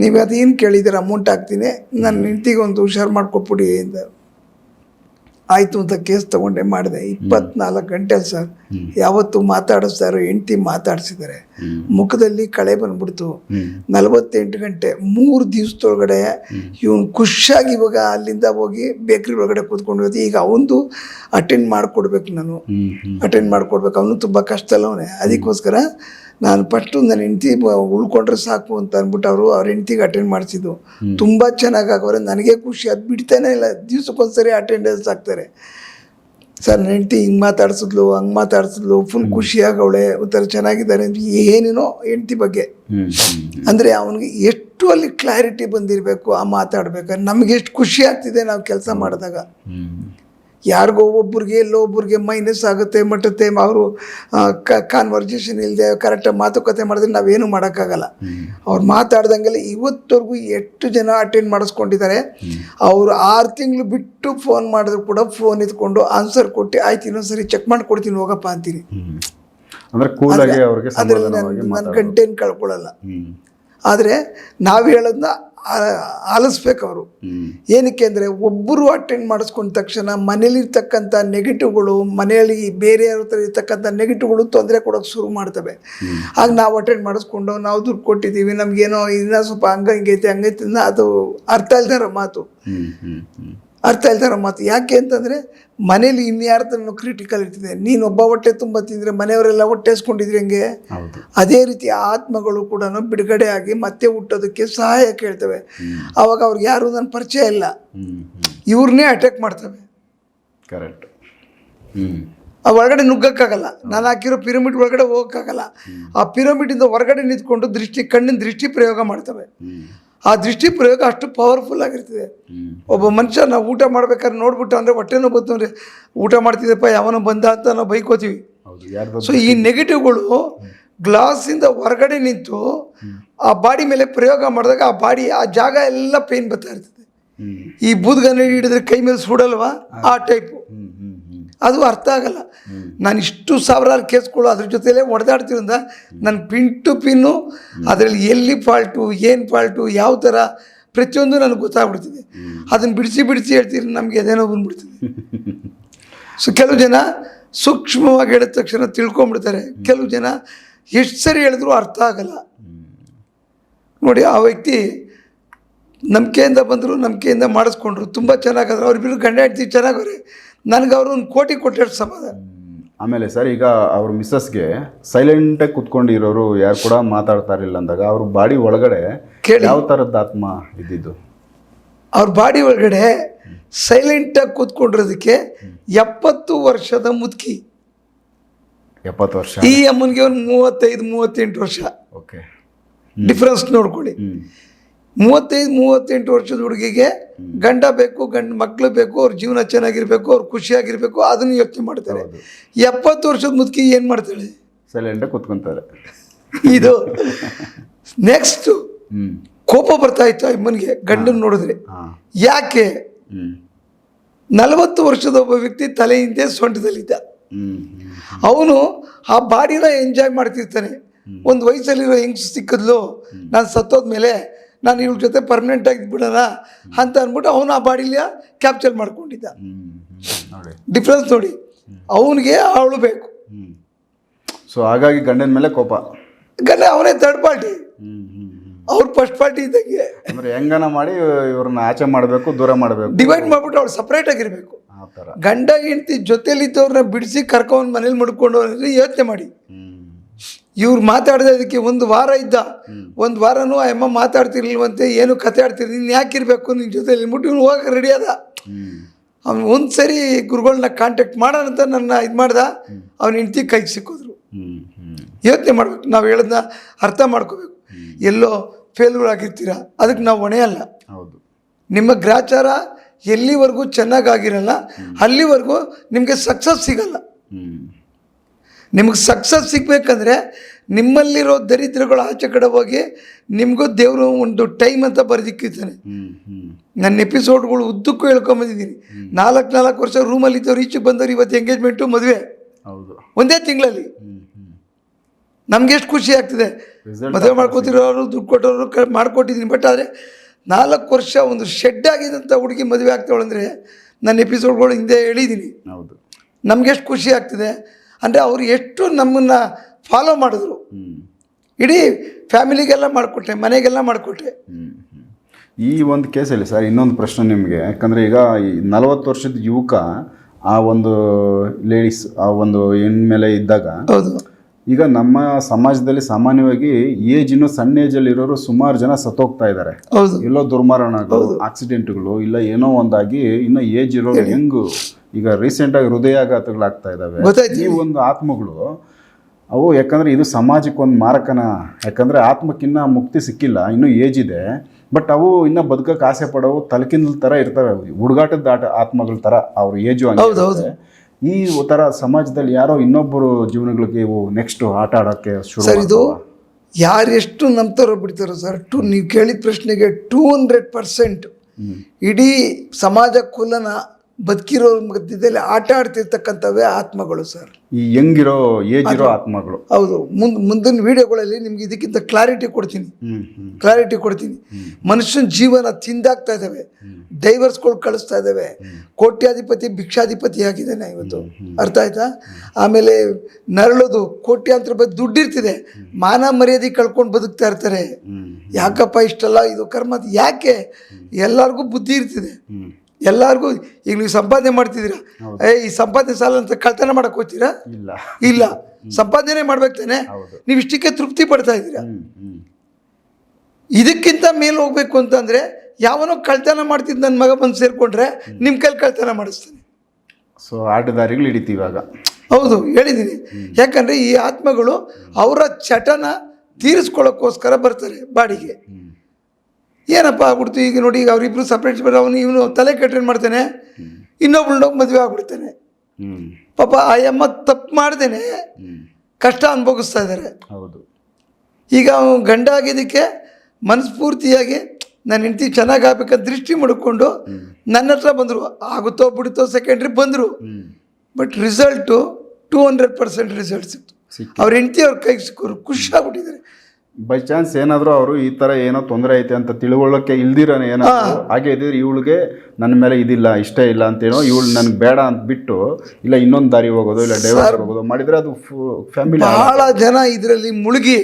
ನೀವು ಅದೇನು ಕೇಳಿದ್ದೀರ ಅಮೌಂಟ್ ಹಾಕ್ತೀನಿ. ನನ್ನ ಹೆಂಡ್ತಿಗೆ ಒಂದು ಹುಷಾರು ಮಾಡ್ಕೊಟ್ಬಿಡಿ ಅಂತ. ಆಯಿತು ಅಂತ ಕೇಸ್ ತಗೊಂಡೆ ಮಾಡಿದೆ. ಇಪ್ಪತ್ನಾಲ್ಕು ಗಂಟೆ ಸರ್. ಯಾವತ್ತು ಮಾತಾಡಿಸ್ತಾರೋ ಹೆಂಡ್ತಿ ಮಾತಾಡಿಸಿದ್ದಾರೆ ಮುಖದಲ್ಲಿ ಕಳೆ ಬಂದ್ಬಿಡ್ತು. ನಲವತ್ತೆಂಟು ಗಂಟೆ ಮೂರು ದಿವಸದೊಳಗಡೆ ಇವನು ಖುಷಿಯಾಗಿ ಇವಾಗ ಅಲ್ಲಿಂದ ಹೋಗಿ ಬೇಕ್ರಿ ಒಳಗಡೆ ಕೂತ್ಕೊಂಡು ಈಗ ಅವನು ಅಟೆಂಡ್ ಮಾಡಿಕೊಡ್ಬೇಕು ನಾನು. ಅಟೆಂಡ್ ಮಾಡಿಕೊಡ್ಬೇಕು. ಅವನು ತುಂಬ ಕಷ್ಟ ಅಲ್ಲವನೇ ಅದಕ್ಕೋಸ್ಕರ ನಾನು ಫಸ್ಟು ನನ್ನ ಹೆಂಡತಿ ಉಳ್ಕೊಂಡ್ರೆ ಸಾಕು ಅಂತ ಅಂದ್ಬಿಟ್ಟು ಅವರು ಅವ್ರ ಹೆಂಡ್ತಿಗೆ ಅಟೆಂಡ್ ಮಾಡಿಸಿದ್ದು. ತುಂಬ ಚೆನ್ನಾಗಿ ಆಗೋರೆ ನನಗೆ ಖುಷಿ. ಅದು ಬಿಡ್ತಾನೆ ಇಲ್ಲ. ದಿವ್ಸಕ್ಕೊಂದ್ಸರಿ ಅಟೆಂಡೆನ್ಸ್ ಆಗ್ತಾರೆ. ಸರ್ ನನ್ನ ಹೆಂಡ್ತಿ ಹಿಂಗೆ ಮಾತಾಡ್ಸಿದ್ಲು ಹಂಗೆ ಮಾತಾಡ್ಸಿದ್ಲು. ಫುಲ್ ಖುಷಿಯಾಗವಳೆ ಒಂಥರ ಚೆನ್ನಾಗಿದ್ದಾರೆ ಅಂತ ಏನೇನೋ ಹೆಂಡತಿ ಬಗ್ಗೆ. ಅಂದರೆ ಅವನಿಗೆ ಎಷ್ಟು ಅಲ್ಲಿ ಕ್ಲಾರಿಟಿ ಬಂದಿರಬೇಕು ಆ ಮಾತಾಡ್ಬೇಕಾದ್ರೆ ನಮಗೆ ಎಷ್ಟು ಖುಷಿ ಆಗ್ತಿದೆ ನಾವು ಕೆಲಸ ಮಾಡಿದಾಗ. ಯಾರಿಗೋ ಒಬ್ಬರಿಗೆ ಎಲ್ಲೋ ಒಬ್ಬರಿಗೆ ಮೈನಸ್ ಆಗುತ್ತೆ ಮಟ್ಟುತ್ತೆ ಅವರು ಕಾನ್ವರ್ಜೇಷನ್ ಇಲ್ಲದೆ ಕರೆಕ್ಟಾಗಿ ಮಾತುಕತೆ ಮಾಡಿದ್ರೆ ನಾವೇನು ಮಾಡೋಕ್ಕಾಗಲ್ಲ. ಅವ್ರು ಮಾತಾಡ್ದಂಗೆಲ್ಲ ಇವತ್ತವರೆಗೂ ಎಷ್ಟು ಜನ ಅಟೆಂಡ್ ಮಾಡಿಸ್ಕೊಂಡಿದ್ದಾರೆ ಅವರು ಆರು ತಿಂಗಳು ಬಿಟ್ಟು ಫೋನ್ ಮಾಡಿದ್ರು ಕೂಡ ಫೋನ್ ಇದ್ಕೊಂಡು ಆನ್ಸರ್ ಕೊಟ್ಟು ಆಯ್ತು ಇನ್ನೊಂದ್ಸರಿ ಚೆಕ್ ಮಾಡಿ ಕೊಡ್ತೀನಿ ಹೋಗಪ್ಪ ಅಂತೀನಿ. ಅದ್ರಲ್ಲಿ ನನ್ನ ಕಂಟೆಂಟ್ ಕಳ್ಕೊಳ್ಳಲ್ಲ ಆದರೆ ನಾವು ಹೇಳೋದನ್ನ ಆಲಿಸ್ಬೇಕು ಅವರು. ಏನಕ್ಕೆ ಅಂದರೆ ಒಬ್ಬರು ಅಟೆಂಡ್ ಮಾಡಿಸ್ಕೊಂಡ ತಕ್ಷಣ ಮನೇಲಿರ್ತಕ್ಕಂಥ ನೆಗೆಟಿವ್ಗಳು ಮನೆಯಲ್ಲಿ ಬೇರೆ ಹತ್ರ ಇರ್ತಕ್ಕಂಥ ನೆಗೆಟಿವ್ಗಳು ತೊಂದರೆ ಕೊಡೋಕೆ ಶುರು ಮಾಡ್ತವೆ. ಆಗ ನಾವು ಅಟೆಂಡ್ ಮಾಡಿಸ್ಕೊಂಡು ನಾವು ದುಡ್ಡು ಕೊಟ್ಟಿದ್ದೀವಿ ನಮಗೇನೋ ಇನ್ನೂ ಸ್ವಲ್ಪ ಹಂಗ ಹಂಗೈತೆ ಹಂಗೈತೆ ಅದು ಅರ್ಥ ಇಲ್ದಾರ ಮಾತು. ಅರ್ಥ ಇಲ್ದಾರ ಮಾತು. ಯಾಕೆ ಅಂತಂದರೆ ಮನೇಲಿ ಇನ್ಯಾರ್ದನ್ನು ಕ್ರಿಟಿಕಲ್ ಇರ್ತದೆ. ನೀನು ಒಬ್ಬ ಹೊಟ್ಟೆ ತುಂಬ ತಿಂದರೆ ಮನೆಯವರೆಲ್ಲ ಹೊಟ್ಟೆ ಹಸ್ಕೊಂಡಿದ್ರೆ ಹೆಂಗೆ? ಅದೇ ರೀತಿ ಆತ್ಮಗಳು ಕೂಡ ಬಿಡುಗಡೆ ಆಗಿ ಮತ್ತೆ ಹುಟ್ಟೋದಕ್ಕೆ ಸಹಾಯ ಕೇಳ್ತವೆ. ಆವಾಗ ಅವ್ರಿಗೆ ಯಾರು ನನ್ನ ಪರಿಚಯ ಇಲ್ಲ. ಇವ್ರನ್ನೇ ಅಟ್ಯಾಕ್ ಮಾಡ್ತವೆ. ಕರೆಕ್ಟ್ ಒಳಗಡೆ ನುಗ್ಗಕ್ಕಾಗಲ್ಲ. ನಾನು ಹಾಕಿರೋ ಪಿರಮಿಡ್ ಒಳಗಡೆ ಹೋಗೋಕ್ಕಾಗಲ್ಲ. ಆ ಪಿರಮಿಡಿಂದ ಹೊರಗಡೆ ನಿಂತ್ಕೊಂಡು ದೃಷ್ಟಿ ಕಣ್ಣಿನ ದೃಷ್ಟಿ ಪ್ರಯೋಗ ಮಾಡ್ತವೆ. ಆ ದೃಷ್ಟಿ ಪ್ರಯೋಗ ಅಷ್ಟು ಪವರ್ಫುಲ್ ಆಗಿರ್ತದೆ. ಒಬ್ಬ ಮನುಷ್ಯ ನಾವು ಊಟ ಮಾಡ್ಬೇಕಾದ್ರೆ ನೋಡ್ಬಿಟ್ಟು ಅಂದರೆ ಹೊಟ್ಟೆನೂ ಬಂತು ಊಟ ಮಾಡ್ತಿದ್ದಪ್ಪ ಯಾವನೋ ಬಂದ ಅಂತ ನಾವು ಬೈಕೋತೀವಿ. ಸೊ ಈ ನೆಗೆಟಿವ್ಗಳು ಗ್ಲಾಸಿಂದ ಹೊರಗಡೆ ನಿಂತು ಆ ಬಾಡಿ ಮೇಲೆ ಪ್ರಯೋಗ ಮಾಡಿದಾಗ ಆ ಬಾಡಿ ಆ ಜಾಗ ಎಲ್ಲ ಪೇನ್ ಬರ್ತಾ ಇರ್ತದೆ. ಈ ಬೂದ್ಗನ್ನಡಿ ಹಿಡಿದ್ರೆ ಕೈ ಮೇಲೆ ಸುಡಲ್ವಾ? ಆ ಟೈಪು ಅದು ಅರ್ಥ ಆಗಲ್ಲ. ನಾನು ಇಷ್ಟು ಸಾವಿರಾರು ಕೇಸ್ಗಳು ಅದ್ರ ಜೊತೆಲೇ ಹೊಡೆದಾಡ್ತಿರಿಂದ ನನ್ನ ಪಿನ್ ಟು ಪಿನ್ನು ಅದರಲ್ಲಿ ಎಲ್ಲಿ ಫಾಲ್ಟು ಏನು ಫಾಲ್ಟು ಯಾವ ಥರ ಪ್ರತಿಯೊಂದು ನನಗೆ ಗೊತ್ತಾಗ್ಬಿಡ್ತಿದೆ. ಅದನ್ನು ಬಿಡಿಸಿ ಬಿಡಿಸಿ ಹೇಳ್ತೀರಿ ನಮಗೆ ಅದೇನೋ ಬಂದ್ಬಿಡ್ತಿದೆ. ಸೊ ಕೆಲವು ಜನ ಸೂಕ್ಷ್ಮವಾಗಿ ಹೇಳಿದ ತಕ್ಷಣ ತಿಳ್ಕೊಂಬಿಡ್ತಾರೆ ಕೆಲವು ಜನ ಎಷ್ಟು ಸರಿ ಹೇಳಿದ್ರು ಅರ್ಥ ಆಗಲ್ಲ. ನೋಡಿ, ಆ ವ್ಯಕ್ತಿ ನಂಬಿಕೆಯಿಂದ ಬಂದರು, ನಂಬಿಕೆಯಿಂದ ಮಾಡಿಸ್ಕೊಂಡ್ರು, ತುಂಬ ಚೆನ್ನಾಗಾದ್ರು ಬಿರು ಗಂಡ ಹೆಂಡ್ತಿ ಚೆನ್ನಾಗವ್ರೆ ನನಗೆ ಅವರು ಒಂದು ಕೋಟಿ ಕೊಟ್ಟಿರೋ ಸಮಾಧಾನ. ಆಮೇಲೆ ಸರ್ ಈಗ ಅವ್ರ ಮಿಸ್ಸಸ್ಗೆ ಸೈಲೆಂಟಾಗಿ ಕುತ್ಕೊಂಡಿರೋರು ಯಾರು ಕೂಡ ಮಾತಾಡ್ತಾ ಇರಲಿಲ್ಲ ಅಂದಾಗ ಅವ್ರ ಬಾಡಿ ಒಳಗಡೆ ಕೇಳಿ. ಯಾವ ಥರದ ಆತ್ಮ ಇದ್ದಿದ್ದು? ಅವ್ರ ಬಾಡಿ ಒಳಗಡೆ ಸೈಲೆಂಟಾಗಿ ಕೂತ್ಕೊಂಡಿರೋದಕ್ಕೆ ಎಪ್ಪತ್ತು ವರ್ಷದ ಮುದುಕಿ. ಎಪ್ಪತ್ತು ವರ್ಷ. ಈ ಅಮ್ಮನಿಗೆ ಒಂದು ಮೂವತ್ತೈದು ಮೂವತ್ತೆಂಟು ವರ್ಷ. ಓಕೆ ಡಿಫ್ರೆನ್ಸ್ ನೋಡ್ಕೊಳ್ಳಿ. ಮೂವತ್ತೈದು ಮೂವತ್ತೆಂಟು ವರ್ಷದ ಹುಡುಗಿಗೆ ಗಂಡ ಬೇಕು ಗಂಡ ಮಕ್ಕಳು ಬೇಕು ಅವ್ರ ಜೀವನ ಚೆನ್ನಾಗಿರ್ಬೇಕು ಅವ್ರು ಖುಷಿಯಾಗಿರಬೇಕು ಅದನ್ನು ಯೋಚನೆ ಮಾಡ್ತಾರೆ. ಎಪ್ಪತ್ತು ವರ್ಷದ ಮುದುಕಿ ಏನು ಮಾಡ್ತಾಳೆ? ಸೈಲೆಂಟಾಗಿ ಕುತ್ಕೊಂತಾರೆ. ಇದು ನೆಕ್ಸ್ಟ್ ಕೋಪ ಬರ್ತಾ ಇತ್ತು ಅಮ್ಮನಿಗೆ ಗಂಡನ ನೋಡಿದ್ರೆ. ಯಾಕೆ? ನಲವತ್ತು ವರ್ಷದ ಒಬ್ಬ ವ್ಯಕ್ತಿ ತಲೆಯಿಂದ ಹಿಂದೆ ಸೊಂಟದಲ್ಲಿದ್ದ. ಅವನು ಆ ಬಾಡಿನ ಎಂಜಾಯ್ ಮಾಡ್ತಿರ್ತಾನೆ. ಒಂದು ವಯಸ್ಸಲ್ಲಿರೋ ಹೆಂಗ್ ಸಿಕ್ಕಿದ್ಲು ನಾನು ಸತ್ತೋದ್ಮೇಲೆ ನಾನು ಇವ್ರ ಜೊತೆ ಪರ್ಮನೆಂಟ್ ಆಗಿ ಬಿಡೋಣ ಅಂತ ಅಂದ್ಬಿಟ್ಟು ಅವನು ಆ ಬಾಡಿಲಿಯ ಕ್ಯಾಪ್ಚರ್ ಮಾಡ್ಕೊಂಡಿದ್ದ. ಡಿಫ್ರೆನ್ಸ್ ನೋಡಿ. ಅವನಿಗೆ ಅವಳು ಬೇಕು. ಸೊ ಹಾಗಾಗಿ ಗಂಡನ ಮೇಲೆ ಕೋಪ. ಗಂಡ ಅವನೇ ಥರ್ಡ್ ಪಾರ್ಟಿ ಅವ್ರು ಫಸ್ಟ್ ಪಾರ್ಟಿ ಇದ್ದಂಗೆ. ಅಂದ್ರೆ ಹೆಂಗನ ಮಾಡಿ ಇವ್ರನ್ನ ಆಚೆ ಮಾಡಬೇಕು ದೂರ ಮಾಡಬೇಕು? ಡಿವೈಡ್ ಮಾಡ್ಬಿಟ್ಟು ಅವ್ಳು ಸಪ್ರೇಟ್ ಆಗಿರ್ಬೇಕು. ಗಂಡ ಹೆಂಡತಿ ಜೊತೆಲಿದ್ದವ್ರನ್ನ ಬಿಡಿಸಿ ಕರ್ಕೊಂಡು ಮನೇಲಿ ಮುಡ್ಕೊಂಡು ಯೋಚನೆ ಮಾಡಿ. ಇವ್ರು ಮಾತಾಡ್ದಕ್ಕೆ ಒಂದು ವಾರ ಇದ್ದ. ಒಂದು ವಾರನೂ ಆ ಅಮ್ಮ ಮಾತಾಡ್ತಿರ್ಲಿಲ್ವಂತೆ ಏನು ಕತೆ ಆಡ್ತಿರ್ ನೀನು ಇರಬೇಕು ನಿನ್ನ ಜೊತೆಲಿ ಮುಟ್ಟಿ ಇವ್ನು ಹೋಗಕ್ಕೆ ರೆಡಿ ಅದ ಅವ್ನು ಒಂದು ಸರಿ ಗುರುಗಳನ್ನ ಕಾಂಟ್ಯಾಕ್ಟ್ ಮಾಡೋಣ ಅಂತ ನನ್ನ ಇದು ಮಾಡ್ದ. ಅವ್ನ ಹೆಂಡತಿ ಕೈಗೆ ಸಿಕ್ಕಿದ್ರು. ಯೋಚನೆ ಮಾಡ್ಬೇಕು ನಾವು ಹೇಳೋದನ್ನ ಅರ್ಥ ಮಾಡ್ಕೋಬೇಕು. ಎಲ್ಲೋ ಫೇಲ್ಯೂರ್ ಆಗಿರ್ತೀರ? ಅದಕ್ಕೆ ನಾವು ಹೊಣೆ ಅಲ್ಲ. ಹೌದು. ನಿಮ್ಮ ಗ್ರಾಚಾರ ಎಲ್ಲಿವರೆಗೂ ಚೆನ್ನಾಗಾಗಿರಲ್ಲ ಅಲ್ಲಿವರೆಗೂ ನಿಮಗೆ ಸಕ್ಸಸ್ ಸಿಗಲ್ಲ. ನಿಮಗೆ ಸಕ್ಸಸ್ ಸಿಗಬೇಕಂದ್ರೆ ನಿಮ್ಮಲ್ಲಿರೋ ದರಿದ್ರಗಳು ಆಚೆ ಕಡೆ ಹೋಗಿ ನಿಮಗೂ ದೇವರು ಒಂದು ಟೈಮ್ ಅಂತ ಬರೆದಿಕ್ಕಿರ್ತಾನೆ. ನನ್ನ ಎಪಿಸೋಡ್ಗಳು ಉದ್ದಕ್ಕೂ ಹೇಳ್ಕೊಂಬಂದಿದ್ದೀನಿ ನಾಲ್ಕು ನಾಲ್ಕು ವರ್ಷ ರೂಮಲ್ಲಿ ಇದ್ದವ್ರು ಈಚೆಗೆ ಬಂದವ್ರು ಇವತ್ತು ಎಂಗೇಜ್ಮೆಂಟು ಮದುವೆ. ಒಂದೇ ತಿಂಗಳಲ್ಲಿ. ನಮ್ಗೆ ಎಷ್ಟು ಖುಷಿ ಆಗ್ತಿದೆ. ಮದುವೆ ಮಾಡ್ಕೊತಿರೋರು ದುಡ್ಡು ಕೊಟ್ಟವರು ಕ ಮಾಡ್ಕೊಟ್ಟಿದ್ದೀನಿ. ಬಟ್ ಆದರೆ ನಾಲ್ಕು ವರ್ಷ ಒಂದು ಶೆಡ್ ಆಗಿದಂಥ ಹುಡುಗಿ ಮದುವೆ ಆಗ್ತಾವಳು ಅಂದರೆ ನನ್ನ ಎಪಿಸೋಡ್ಗಳು ಹಿಂದೆ ಹೇಳಿದ್ದೀನಿ. ನಮ್ಗೆ ಎಷ್ಟು ಖುಷಿ ಆಗ್ತಿದೆ. ಅಂದರೆ ಅವರು ಎಷ್ಟು ನಮ್ಮನ್ನು ಫಾಲೋ ಮಾಡಿದ್ರು. ಇಡೀ ಫ್ಯಾಮಿಲಿಗೆಲ್ಲ ಮಾಡಿಕೊಟ್ಟೆ ಮನೆಗೆಲ್ಲ ಮಾಡಿಕೊಟ್ಟೆ. ಈ ಒಂದು ಕೇಸಲ್ಲಿ ಸರ್ ಇನ್ನೊಂದು ಪ್ರಶ್ನೆ ನಿಮಗೆ. ಯಾಕಂದರೆ ಈಗ ಈ ನಲವತ್ತು ವರ್ಷದ ಯುವಕ ಆ ಒಂದು ಲೇಡೀಸ್ ಆ ಒಂದು ಹೆಣ್ಮೇಲೆ ಇದ್ದಾಗ ಹೌದು. ಈಗ ನಮ್ಮ ಸಮಾಜದಲ್ಲಿ ಸಾಮಾನ್ಯವಾಗಿ ಏಜ್ ಇನ್ನು ಸಣ್ಣ ಏಜಲ್ಲಿ ಇರೋರು ಸುಮಾರು ಜನ ಸತ್ತೋಗ್ತಾ ಇದ್ದಾರೆ. ಎಲ್ಲೋ ದುರ್ಮರಣಗಳು ಆಕ್ಸಿಡೆಂಟ್ಗಳು ಇಲ್ಲ ಏನೋ ಒಂದಾಗಿ ಇನ್ನು ಏಜ್ ಇರೋರು ಹೆಂಗು ಈಗ ರೀಸೆಂಟಾಗಿ ಹೃದಯಾಘಾತಗಳಾಗ್ತಾ ಇದ್ದಾವೆ ಇದಾವೆ ಈ ಒಂದು ಆತ್ಮಗಳು ಅವು ಯಾಕಂದ್ರೆ ಇದು ಸಮಾಜಕ್ಕೆ ಒಂದು ಮಾರಕನ ಯಾಕಂದ್ರೆ ಆತ್ಮಕ್ಕಿನ್ನ ಮುಕ್ತಿ ಸಿಕ್ಕಿಲ್ಲ ಇನ್ನೂ ಏಜ್ ಇದೆ ಬಟ್ ಅವು ಇನ್ನ ಬದುಕಕ್ಕೆ ಆಸೆ ಪಡೋವು ತಲಕಿನ ತರ ಇರ್ತವೆ. ಹುಡುಗಾಟದ ಆಟ ಆತ್ಮಗಳ ತರ ಅವ್ರ ಏಜು ಹೌದು, ಹೌದು. ಈ ತರ ಸಮಾಜದಲ್ಲಿ ಯಾರೋ ಇನ್ನೊಬ್ಬರು ಜೀವನಗಳಿಗೆ ಇವು ನೆಕ್ಸ್ಟ್ ಆಟ ಆಡೋಕ್ಕೆ ಶುರು ಸರ್ ಇದು. ಯಾರೆಷ್ಟು ನಂಬ್ತಾರೋ ಬಿಡ್ತಾರೋ ಸರ್ ಟು ನೀವು ಕೇಳಿದ ಪ್ರಶ್ನೆಗೆ ಟೂ ಹಂಡ್ರೆಡ್ ಪರ್ಸೆಂಟ್. ಇಡೀ ಸಮಾಜ ಕುಲನ ಬದುಕಿರೋ ಮಧ್ಯದಲ್ಲಿ ಆಟ ಆಡ್ತಿರ್ತಕ್ಕಂಥವೇ ಆತ್ಮಗಳು ಸರ್. ಈ ಹೆಂಗಿರೋ ಏಜ್ ಇರೋ ಆತ್ಮಗಳು. ಹೌದು. ಮುಂದ್ ಮುಂದಿನ ವಿಡಿಯೋಗಳಲ್ಲಿ ನಿಮ್ಗೆ ಇದಕ್ಕಿಂತ ಕ್ಲಾರಿಟಿ ಕೊಡ್ತೀನಿ. ಕ್ಲಾರಿಟಿ ಕೊಡ್ತೀನಿ. ಮನುಷ್ಯನ ಜೀವನ ತಿಂದಾಗ್ತಾ ಇದ್ದಾವೆ ಡೈವರ್ಸ್ಗಳು ಕಳಿಸ್ತಾ ಇದ್ದಾವೆ ಕೋಟ್ಯಾಧಿಪತಿ ಭಿಕ್ಷಾಧಿಪತಿ ಆಗಿದ್ದಾನೆ ಇವತ್ತು. ಅರ್ಥ ಆಯ್ತಾ? ಆಮೇಲೆ ನರಳೋದು ಕೋಟ್ಯಾಂತರ ಬಗ್ಗೆ ದುಡ್ಡಿರ್ತಿದೆ ಮಾನ ಮರ್ಯಾದೆ ಕಳ್ಕೊಂಡು ಬದುಕ್ತಾ ಇರ್ತಾರೆ. ಯಾಕಪ್ಪ ಇಷ್ಟೆಲ್ಲ? ಇದು ಕರ್ಮ. ಯಾಕೆ? ಎಲ್ಲರಿಗೂ ಬುದ್ಧಿ ಇರ್ತಿದೆ. ಎಲ್ಲರಿಗೂ ಈಗ ನೀವು ಸಂಪಾದನೆ ಮಾಡ್ತಿದ್ದೀರಾ? ಏ ಈ ಸಂಪಾದನೆ ಸಾಲ ಅಂತ ಕಳ್ತನ ಮಾಡಕ್ ಹೋಗ್ತೀರಾ? ಇಲ್ಲ. ಇಲ್ಲ. ಸಂಪಾದನೆ ಮಾಡ್ಬೇಕು ತಾನೆ. ನೀವು ಇಷ್ಟಕ್ಕೆ ತೃಪ್ತಿ ಪಡ್ತಾ ಇದ್ದೀರಾ? ಇದಕ್ಕಿಂತ ಮೇಲೆ ಹೋಗ್ಬೇಕು ಅಂತಂದ್ರೆ ಯಾವನೋ ಕಳ್ತನ ಮಾಡ್ತಿದ್ದು ನನ್ನ ಮಗ ಬಂದು ಸೇರ್ಕೊಂಡ್ರೆ ನಿಮ್ಮ ಕೈಲಿ ಕಳ್ತನ ಮಾಡಿಸ್ತಾನೆ. ಸೊ ಆಟದಾರಿಗಳು ಹಿಡಿತೀವಾಗ ಹೌದು ಹೇಳಿದ್ದೀನಿ ಯಾಕಂದ್ರೆ ಈ ಆತ್ಮಗಳು ಅವರ ಚಟನ ತೀರಿಸ್ಕೊಳ್ಳೋಕ್ಕೋಸ್ಕರ ಬರ್ತಾರೆ ಬಾಡಿಗೆ. ಏನಪ್ಪ ಆಗ್ಬಿಡ್ತು ಈಗ ನೋಡಿ ಈಗ ಅವರಿಬ್ರು ಸಪ್ರೇಟ್ ಅವನು ಇವನು ತಲೆ ಕೆಟ್ಟೇನು ಮಾಡ್ತಾನೆ ಇನ್ನೊಬ್ಳು ಮದುವೆ ಆಗ್ಬಿಡ್ತಾನೆ. ಪಾಪ ಆ ಅಮ್ಮ ತಪ್ಪು ಮಾಡ್ದೇನೆ ಕಷ್ಟ ಅನುಭವಿಸ್ತಾ ಇದ್ದಾರೆ ಹೌದು. ಈಗ ಅವನು ಗಂಡ ಆಗಿದ್ದಕ್ಕೆ ಮನಸ್ಫೂರ್ತಿಯಾಗಿ ನನ್ನ ಹೆಂಡತಿ ಚೆನ್ನಾಗಿ ಆಗ್ಬೇಕಂತ ದೃಷ್ಟಿ ಮುಡ್ಕೊಂಡು ನನ್ನ ಹತ್ರ ಬಂದರು. ಆಗುತ್ತೋ ಬಿಡುತ್ತೋ ಸೆಕೆಂಡ್ರಿ ಬಂದರು. But result two hundred percent result ಸಿಕ್ತು. ಅವ್ರ ಹೆಂಡತಿ ಅವ್ರ ಕೈಗೆ ಸಿಕ್ಕೋರು ಖುಷಿ ಆಗ್ಬಿಟ್ಟಿದ್ದಾರೆ. ಬೈ ಚಾನ್ಸ್ ಏನಾದರೂ ಅವರು ಈ ಥರ ಏನೋ ತೊಂದರೆ ಐತೆ ಅಂತ ತಿಳ್ಕೊಳ್ಳೋಕೆ ಇಲ್ದಿರೋ ಏನೋ ಹಾಗೆ ಇದ್ರೆ ಇವಳಿಗೆ ನನ್ನ ಮೇಲೆ ಇದಿಲ್ಲ ಇಷ್ಟ ಇಲ್ಲ ಅಂತೇನೋ ಇವಳು ನನಗೆ ಬೇಡ ಅಂತ ಬಿಟ್ಟು ಇಲ್ಲ ಇನ್ನೊಂದು ದಾರಿ ಹೋಗೋದು ಇಲ್ಲ ಡೈವರ್ಸ್ ಹೋಗೋದು ಮಾಡಿದ್ರೆ ಅದು ಫ್ಯಾಮಿಲಿ ಬಹಳ ಜನ ಇದರಲ್ಲಿ ಮುಳುಗಿ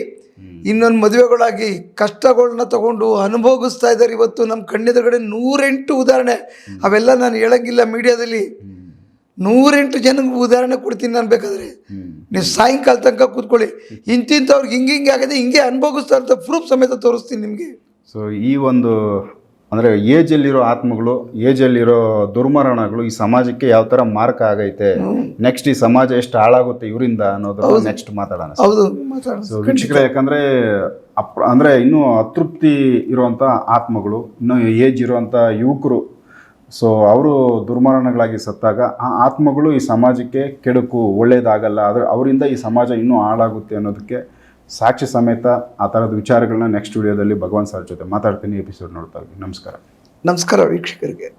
ಇನ್ನೊಂದು ಮದುವೆಗಳಾಗಿ ಕಷ್ಟಗಳನ್ನ ತಗೊಂಡು ಅನುಭವಿಸ್ತಾ ಇದ್ದಾರೆ ಇವತ್ತು ನಮ್ಮ ಕಣ್ಣೆದುರುಗಡೆ ನೂರೆಂಟು ಉದಾಹರಣೆ. ಅವೆಲ್ಲ ನಾನು ಹೇಳಂಗಿಲ್ಲ ಮೀಡಿಯಾದಲ್ಲಿ. ನೂರೆಂಟು ಜನಕ್ಕೆ ಉದಾಹರಣೆ ಕೊಡ್ತೀನಿ ನಾನು ಬೇಕಾದ್ರೆ. ನೀವು ಸಾಯಂಕಾಲ ತನಕ ಕೂತ್ಕೊಳ್ಳಿ. ಇಂತಿಂಥವ್ರಿಗೆ ಹಿಂಗೆ ಹಿಂಗೆ ಆಗಿದೆ ಹಿಂಗೆ ಅನುಭವಿಸ್ತಾ ಅಂತ ಪ್ರೂಫ್ ಸಮೇತ ತೋರಿಸ್ತೀನಿ ನಿಮಗೆ. ಸೊ ಈ ಒಂದು ಅಂದರೆ ಏಜಲ್ಲಿರೋ ಆತ್ಮಗಳು ಏಜಲ್ಲಿರೋ ದುರ್ಮರಣಗಳು ಈ ಸಮಾಜಕ್ಕೆ ಯಾವ ಥರ ಮಾರ್ಕ್ ಆಗೈತೆ? ನೆಕ್ಸ್ಟ್ ಈ ಸಮಾಜ ಎಷ್ಟು ಹಾಳಾಗುತ್ತೆ ಇವರಿಂದ ಅನ್ನೋದ್ರ ನೆಕ್ಸ್ಟ್ ಮಾತಾಡೋಣ ಹೌದು. ಮಾತಾಡೋಣ. ಸೊ ವೀಕ್ಷಕರೇ ಯಾಕಂದ್ರೆ ಅಪ್ ಅಂದ್ರೆ ಇನ್ನೂ ಅತೃಪ್ತಿ ಇರುವಂಥ ಆತ್ಮಗಳು ಇನ್ನೂ ಏಜ್ ಇರುವಂಥ ಯುವಕರು ಸೊ ಅವರು ದುರ್ಮರಣಗಳಾಗಿ ಸತ್ತಾಗ ಆ ಆತ್ಮಗಳು ಈ ಸಮಾಜಕ್ಕೆ ಕೆಡುಕು, ಒಳ್ಳೇದಾಗಲ್ಲ, ಆದರೆ ಅವರಿಂದ ಈ ಸಮಾಜ ಇನ್ನೂ ಹಾಳಾಗುತ್ತೆ ಅನ್ನೋದಕ್ಕೆ ಸಾಕ್ಷಿ ಸಮೇತ ಆ ಥರದ ವಿಚಾರಗಳನ್ನ ನೆಕ್ಸ್ಟ್ ವಿಡಿಯೋದಲ್ಲಿ ಭಗವಾನ್ ಸರ್ ಜೊತೆ ಮಾತಾಡ್ತೀನಿ ಎಪಿಸೋಡ್ ನೋಡ್ತಾ ಇದ್ದೀನಿ ನಮಸ್ಕಾರ. ನಮಸ್ಕಾರ ವೀಕ್ಷಕರಿಗೆ.